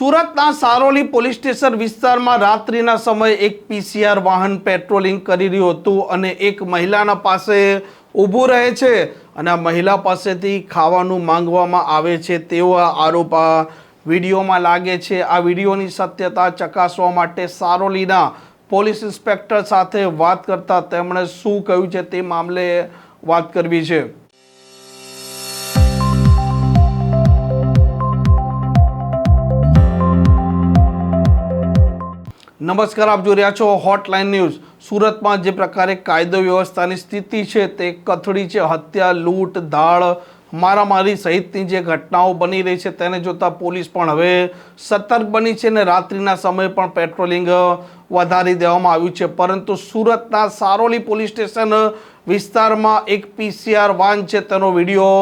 સુરતના Saroli police station વિસ્તારમાં રાત્રિના સમયે એક પીસીઆર વાહન પેટ્રોલિંગ કરી રહ્યું હતું અને એક મહિલાના પાસે ઊભું રહે છે અને આ મહિલા પાસેથી ખાવાનું માંગવામાં આવે છે તેવો આરોપ આ વિડીયોમાં લાગે છે. આ વિડીયોની સત્યતા ચકાસવા માટે સારોલીના પોલીસ ઇન્સ્પેક્ટર સાથે વાત કરતા તેમણે શું કહ્યું છે તે મામલે વાત કરવી છે. નમસ્કાર, આપ જોઈ રહ્યા છો હોટલાઇન ન્યૂઝ સુરતમાં જે પ્રકારે કાયદો વ્યવસ્થાની સ્થિતિ છે તે કથળી છે. હત્યા, લૂંટ ધાળ મારામારી સહિતની જે ઘટનાઓ બની રહી છે તેને જોતાં પોલીસ પણ હવે સતર્ક બની છે અને રાત્રિના સમયે પણ પેટ્રોલિંગ વધારી દેવામાં આવ્યું છે. પરંતુ સુરતના સારોલી પોલીસ સ્ટેશન વિસ્તારમાં એક પીસીઆર વાન છે. તેનો વીડિયો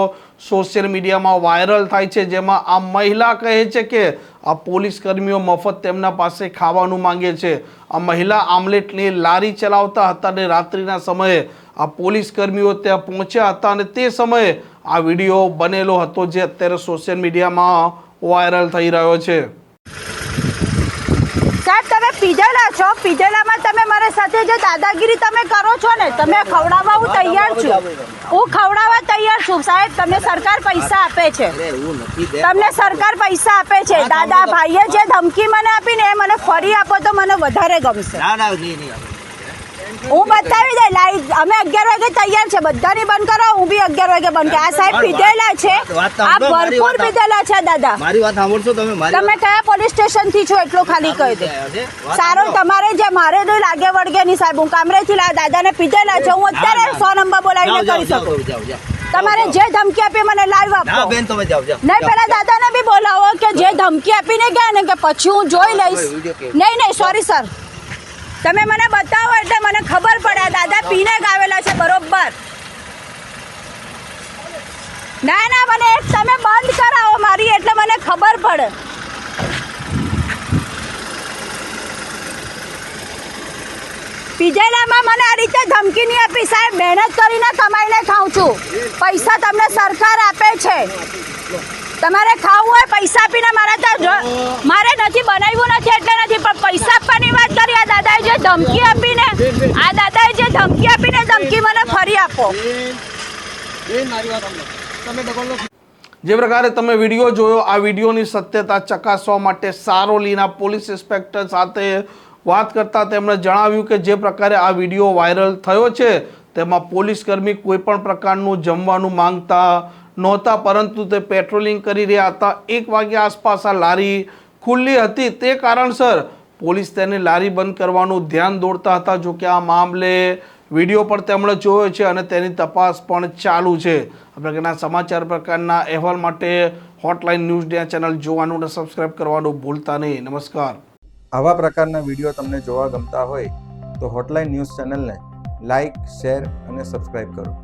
સોશિયલ મીડિયામાં વાયરલ થાય છે. જેમાં આ મહિલા કહે છે કે આ પોલીસ કર્મીઓ મફત તેમના પાસે ખાવાનું માંગે છે. આ મહિલા આમલેટની લારી ચલાવતા હતા અને રાત્રિના સમયે આ પોલીસ કર્મીઓ ત્યાં પહોંચ્યા હતા અને તે સમયે આ વીડિયો બનેલો હતો જે અત્યારે સોશિયલ મીડિયામાં વાયરલ થઈ રહ્યો છે. તમે પીધેલા છો. પીધેલામાં તમે મારા સાથે જે દાદાગીરી તમે કરો છો ને તમે ખવડાવવા હું તૈયાર છું. હું ખવડાવવા તૈયાર છું. સાહેબ તમને સરકાર પૈસા આપે છે. તમને સરકાર પૈસા આપે છે. દાદા ભાઈએ જે ધમકી મને આપીને એ મને ફરી આપો તો મને વધારે ગમશે. ના ના નહીં નહીં આપે. હું બતાવી દઈ લાઈટ અમે અગિયાર વાગે તૈયાર છે બધાની બંધ કરો હું બી અગિયાર વાગે બંધ કરો. આ સાહેબ પીધેલા છે આ ભરપૂર પીધેલા છે દાદા. મારી વાત સાંભળશો તમે તમે કયા પોલીસ સ્ટેશનથી છો એટલું ખાલી કહી દે. સારો તમારે જે મારે તો લાગે વળગે નહીં સાહેબ હું કામરેથી લા દાદાને પીધેલા છે હું અત્યારે. સો નંબર બોલાવીને કરી શકું. તમારે જે ધમકી આપી મને લાઈવ આપો. બેન તમે જાઓ જાઓ. નહીં પેલા દાદાને બી બોલાવો કે જે ધમકી આપીને ગયા ને કે પછી હું જોઈ લઈશ. નહીં નહીં સોરી સર તમે મને બતાવો એટલે મને ખબર પડે. દાદા પીને ગાવેલા છે, બરોબર? ના ના, મને તમે બંધ કરાવો મારી, એટલે મને ખબર પડે. પીજેલામાં મને આ રીતે ધમકી નહીં આપી, સાહેબ. મહેનત કરીને કમાઈને ખાઉં છું. પૈસા તમને સરકાર આપે છે. તમારે ખાવું હોય, પૈસા આપીને મારે ત્યાં મારે નથી, બનાવ્યું નથી એટલે નથી, પણ પૈસા આપવાની વાત કરી જે ધમકી આપીને, આ દાદાએ જે ધમકી આપીને ધમકી મને ફરી આપો. જે પ્રકારે તમે વીડિયો જોયો, આ વિડીયોની સત્યતા ચકાસવા માટે સારોલીના પોલીસ ઇન્સ્પેક્ટર સાથે વાત કરતા તેમણે જણાવ્યું કે જે પ્રકારે આ વીડિયો વાયરલ થયો છે, તેમાં પોલીસ કર્મી કોઈ પણ પ્રકારનું જમવાનું માંગતા નહોતા, પરંતુ તે પેટ્રોલિંગ કરી રહ્યા હતા. એક વાગ્યા આસપાસ આ લારી ખુલ્લી હતી. તે કારણસર પોલીસ તેને લારી બંધ કરવાનું ધ્યાન દોડતા હતા, જો કે આ મામલે વીડિયો પણ તેમણે જોયો છે અને તેની તપાસ પણ ચાલુ છે. આ સમાચાર પ્રકારના અહેવાલ માટે હોટલાઇન ન્યૂઝ ડે ચેનલ જોવાનું અને સબસ્ક્રાઇબ કરવાનું ભૂલતા નહીં. નમસ્કાર. આવા પ્રકારના વીડિયો તમને જોવા ગમતા હોય તો હોટલાઇન ન્યૂઝ ચેનલને લાઇક શેર અને સબસ્ક્રાઇબ કરો.